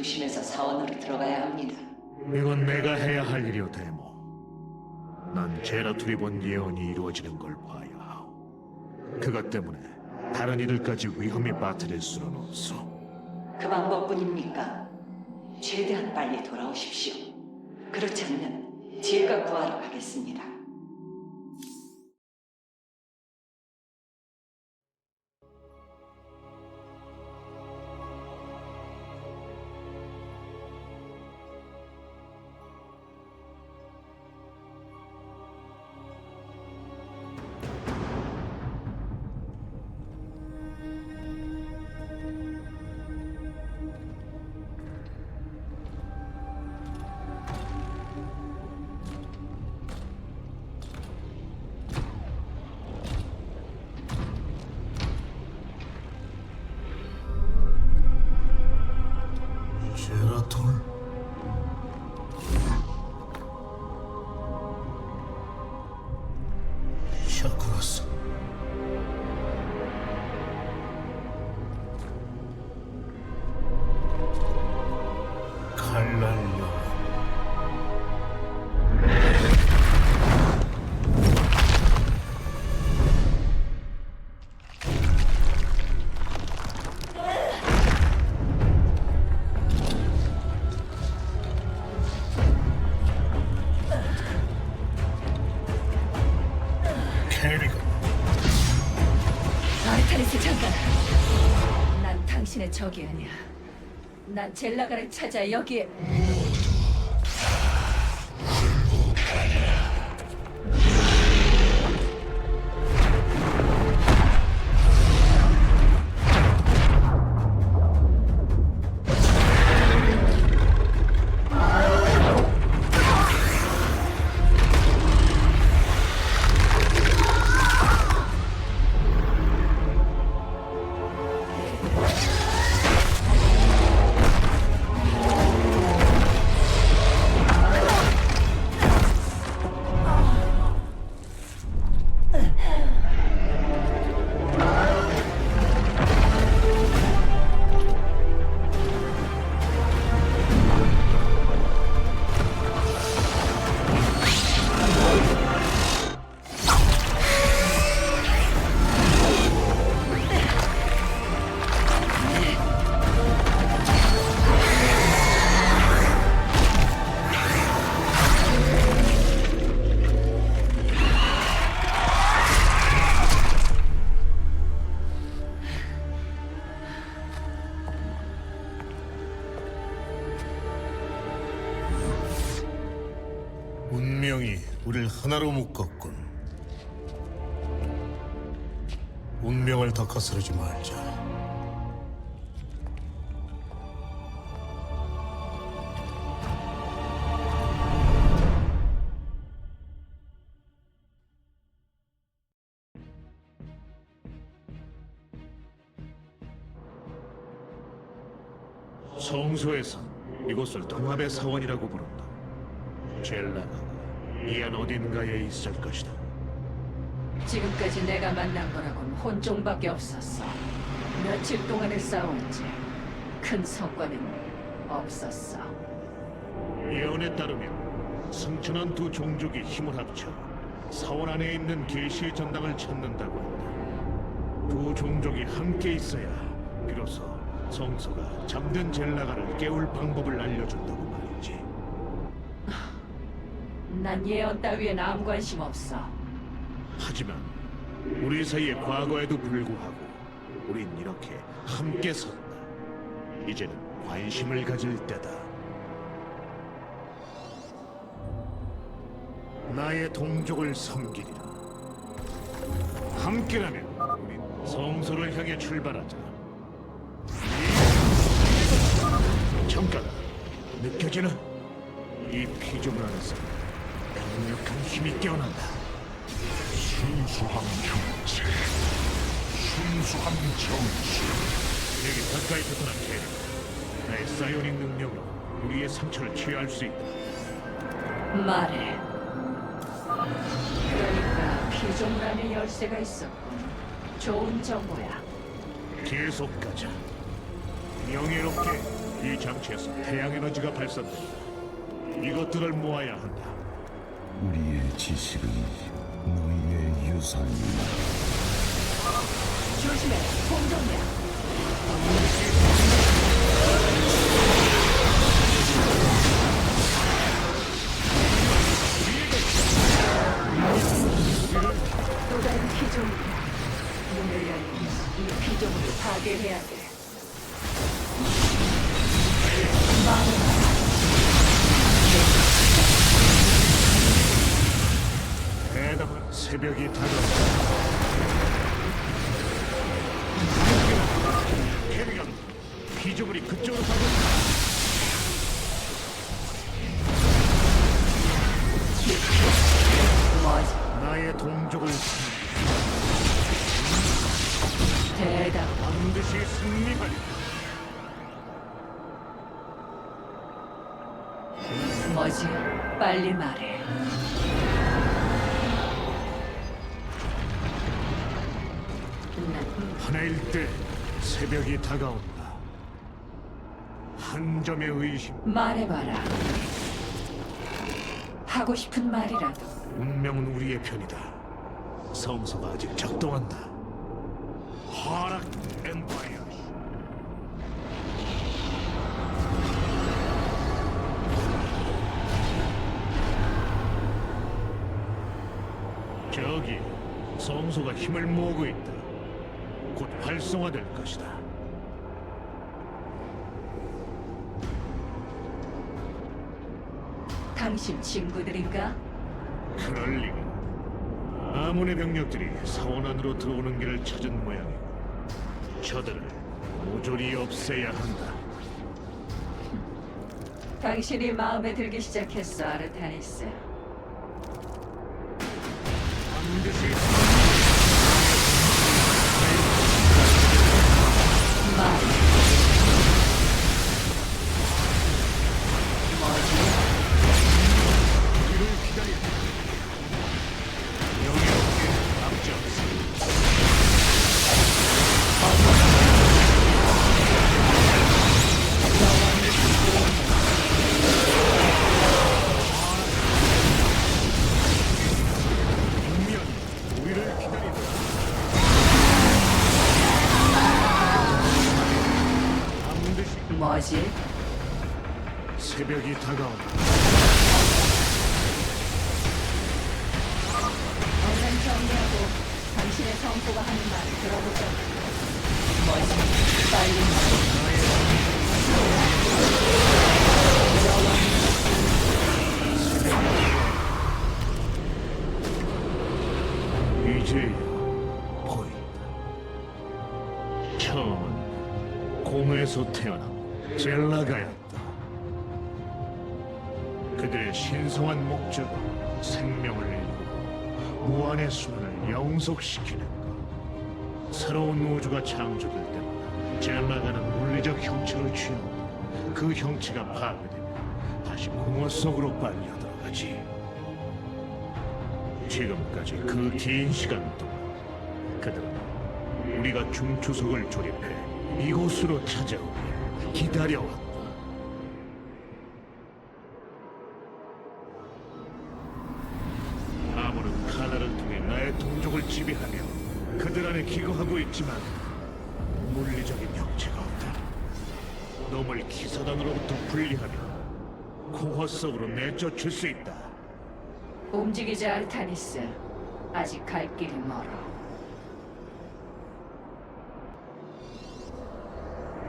조심해서 사원으로 들어가야 합니다. 이건 내가 해야 할 일이오, 데모. 난 제라투리본 예언이 이루어지는 걸 봐야 하오. 그것 때문에 다른 이들까지 위험에 빠뜨릴 수는 없어. 그 방법뿐입니까? 최대한 빨리 돌아오십시오. 그렇지 않으면 제가 구하러 가겠습니다. 칼날려 캐리건 아르타니스 장관, 난 당신의 적이 아니야. 난 젤라가를 찾아 여기에 하나로 묶었군. 운명을 더 거스르지 말자. 성소에선 이곳을 통합의 사원이라고 부른다. 젤라가 이안 어딘가에 있을 것이다. 지금까지 내가 만난 거라곤 혼종밖에 없었어. 며칠 동안을 싸웠지. 큰 성과는 없었어. 예언에 따르면 승천한 두 종족이 힘을 합쳐 사원 안에 있는 계시의 전당을 찾는다고 한다. 두 종족이 함께 있어야 비로소 성소가 잠든 젤라가를 깨울 방법을 알려준다고 말이지. 난 예언 따위엔 아무 관심 없어. 하지만 우리 사이의 과거에도 불구하고 우린 이렇게 함께 섰다. 이제는 관심을 가질 때다. 나의 동족을 섬기리라. 함께라면 우린 성소를 향해 출발하자. 잠깐 느껴지나? 이 피조물 안에서 강력한 힘이 깨어난다. 순수한 형체, 순수한 정치. 여기 가까이 붙어라 캐리. 나의 사이오닉 능력으로 우리의 상처를 치유할 수 있다. 말해. 그러니까 피조물 안에 열쇠가 있었군. 좋은 정보야. 계속 가자. 명예롭게 이 장치에서 태양 에너지가 발산된다. 이것들을 모아야 한다. 우리의 지식은 너희의 유산이다. 조심해, 공정이야. 또 다른 파괴해야 돼. 대담한 새벽이 다가온다. 캐리건, 피조물이 그쪽으로 가고 있다. 나의 동족을 대담. 반드시 승리하리. 뭐지? 빨리 말해. 하나일 때 새벽이 다가온다. 한 점의 의심, 말해봐라. 하고 싶은 말이라도. 운명은 우리의 편이다. 성소가 아직 작동한다. 하락 엠파이어. 저기 성소가 힘을 모으고 있다. 곧 활성화될 것이다. 당신 친구들인가? 그럴 리가. 아문의 병력들이 사원 안으로 들어오는 길을 찾은 모양이고 저들을 모조리 없애야 한다. 당신이 마음에 들기 시작했어, 아르타니스. 반드시 처음은 공에서 태어난 젤라가였다. 그들의 신성한 목적은 생명을 일구고 무한의 수를 영속시키는 것. 새로운 우주가 창조될 때마다 젤라가는 물리적 형체를 취하고 그 형체가 파괴되면 다시 공허 속으로 빨려 들어가지. 지금까지 그 긴 시간 동안 그들은 우리가 중추석을 조립해 이곳으로 찾아오길 기다려왔다. 아무는 카나를 통해 나의 동족을 지배하며 그들 안에 기거하고 있지만 물리적인 형체가 없다. 놈을 기사단으로부터 분리하며 공허 속으로 내쫓을 수 있다. 움직이자, 아르타니스. 아직 갈 길이 멀어.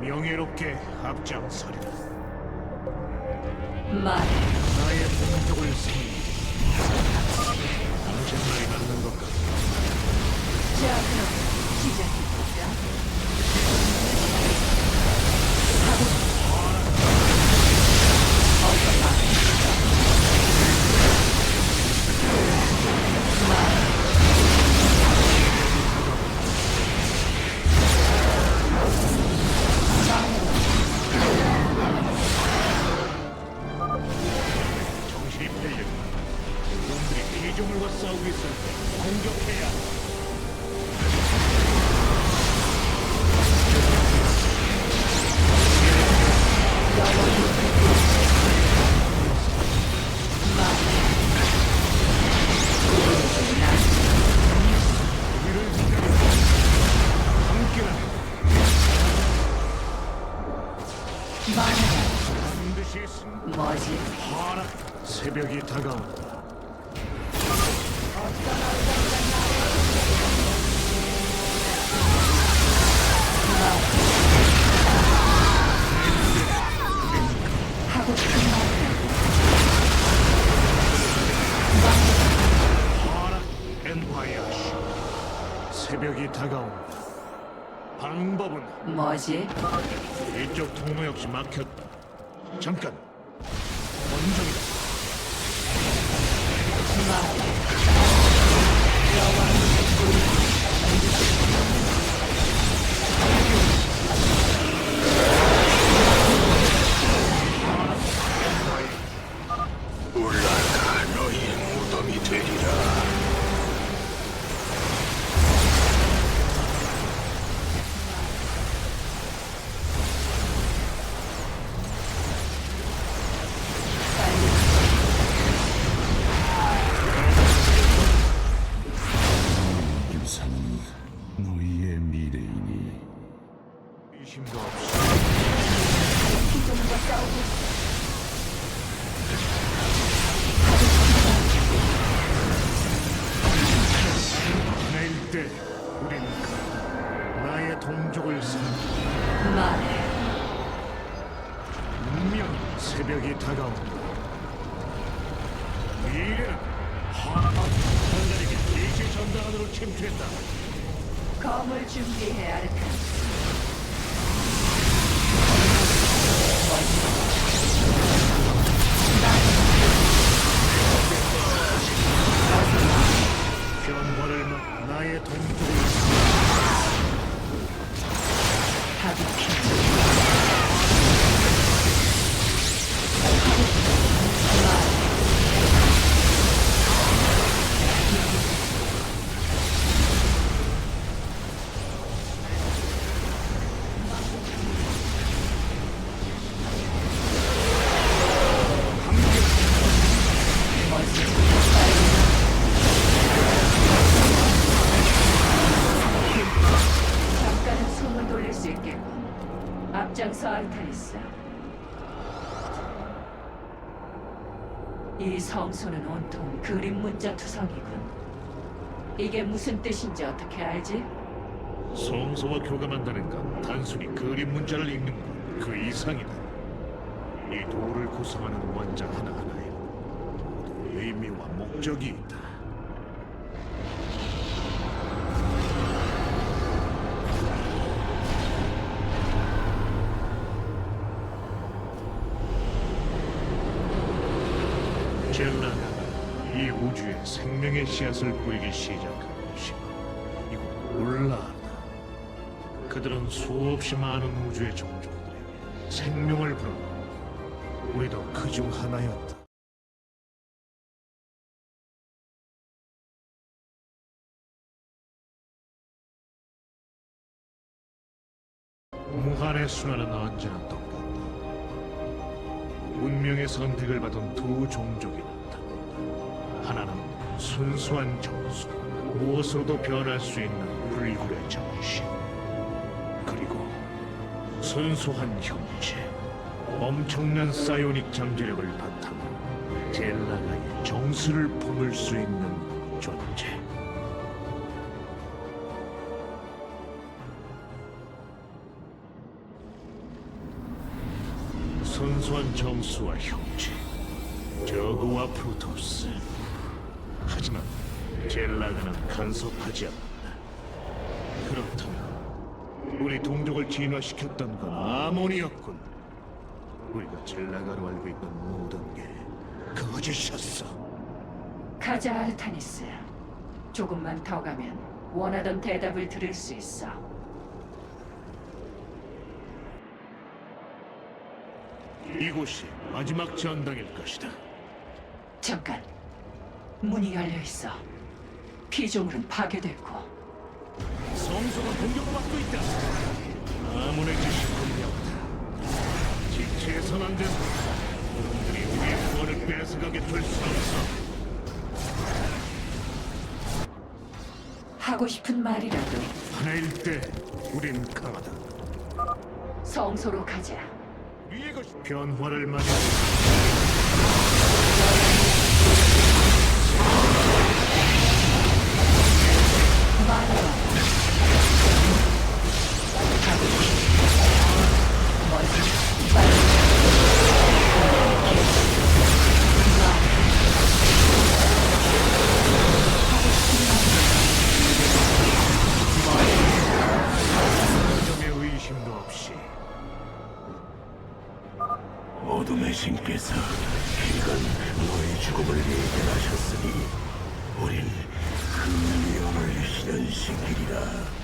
명예롭게 앞장서리라. 말해. 나의 섬기. 당신 말이 맞는 것 같아. 자, 그럼 시작해볼까? 새벽이 다가온다. 하고 싶은 하나 엔파이어 새벽이 다가온다. 방법은 뭐지? 이쪽 통로 역시 막혔다 잠깐 새벽이 다가온다. 미래는 하나님께 계시 전당 안으로 침투했다. 검을 준비해 아르칸. 변 그림 문자 투성이군 이게 무슨 뜻인지 어떻게 알지? 성소와 교감한다는 건 단순히 그림 문자를 읽는 것그 이상이다. 이 돌을 구성하는 원자 하나하나에 모두 의미와 목적이 있다. 생명의 씨앗을 뿌리기 시작한 것이다. 이곳 울라르다. 그들은 수없이 많은 우주의 종족들에게 생명을 불어넣고 우리도 그 중 하나였다. 무한의 순환은 언제나 똑같다. 운명의 선택을 받은 두 종족이 나타난다. 하나는 순수한 정수, 무엇으로도 변할 수 있는 불굴의 정신. 그리고 순수한 형체, 엄청난 사이오닉 잠재력을 바탕으로 젤라가의 정수를 품을 수 있는 존재. 순수한 정수와 형체, 저그와 프로토스. 하지만 젤라가는 간섭하지 않는다. 그렇다면 우리 동족을 진화시켰던 건 아몬이었군. 우리가 젤라가로 알고 있는 모든 게 거짓이었어. 가자 아르타니스 조금만 더 가면 원하던 대답을 들을 수 있어 이곳이 마지막 전당일 것이다. 잠깐 문이 열려 있어 피조물은 파괴됐고 성소가 공격받고 있다. 아몬의 짓이 분명하다. 지체해선 안 된다. 놈들이 우리의 구원을 뺏어가게 될 수 없어. 하고 싶은 말이라도 하나일 때 우린 강하다. 성소로 가자 변화를 맞이 당신께서 이건 너의 죽음을 예견하셨으니 우린 그 위험을 승리하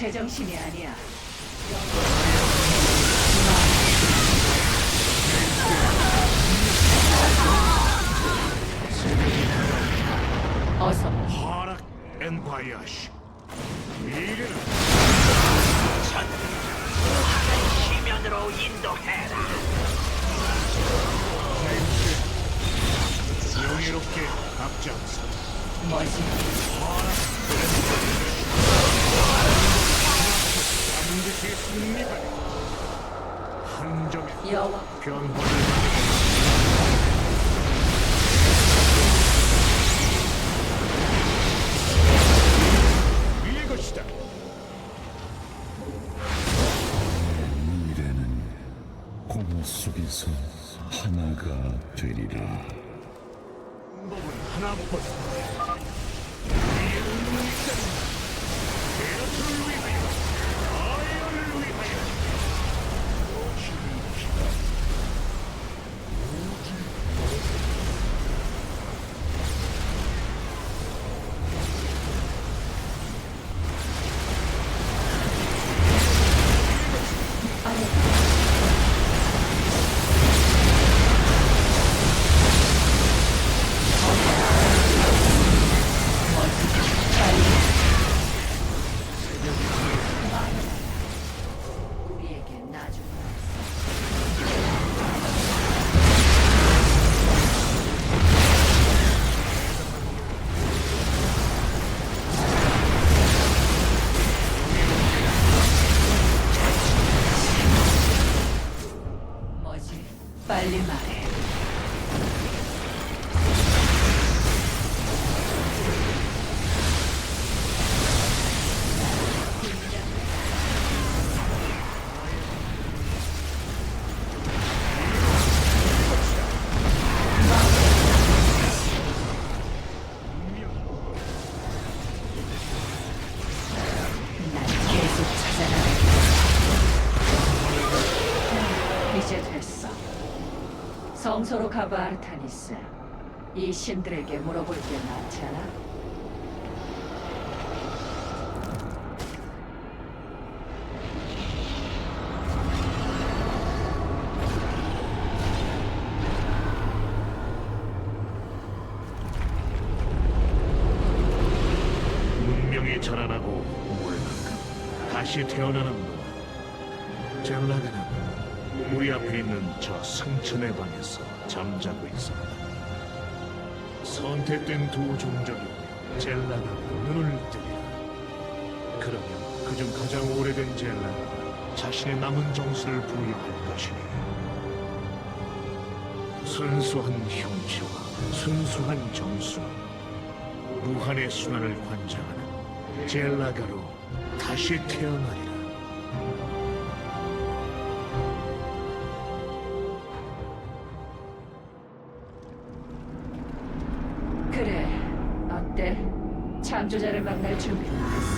제정신이 아니야. 어서 하락 엠파이어시. 공허 속에서 하나가 되리라. 법은 하나뿐. 우리의 운명을 따른다. 대여를 위하 성소로 가봐 아르타니스. 이 신들에게 물어볼 게 많잖아. 선택된 두 종족이 젤라가 눈을 뜨리라. 그러면 그중 가장 오래된 젤라가 자신의 남은 정수를 부여할 것이니 순수한 형체와 순수한 정수 무한의 순환을 관장하는 젤라가로 다시 태어나리라. 창조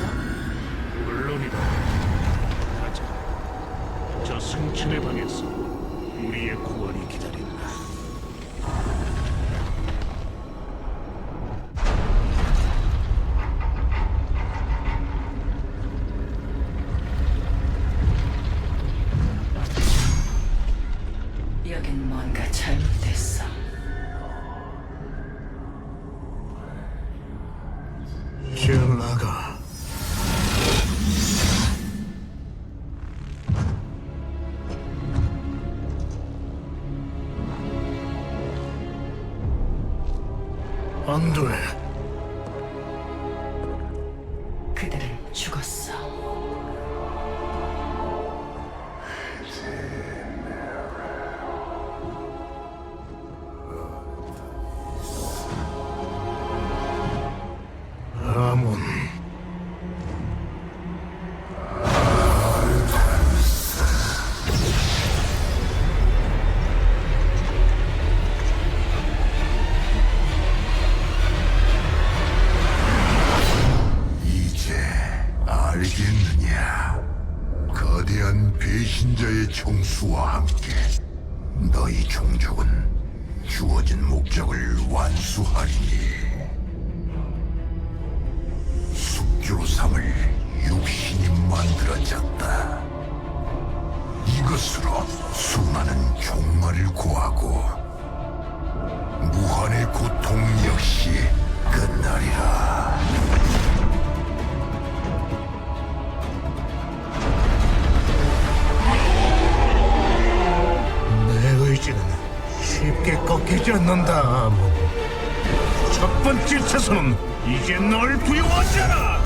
수와 함께 너희 종족은 주어진 목적을 완수하리니 숙주로 삼을 육신이 만들어졌다. 이것으로 수많은 종말을 구하고 무한의 고통 역시 끝나리라. 꺾이지 않는다, 아몬. 첫 번째 차선은 이제 널 두려워하잖아!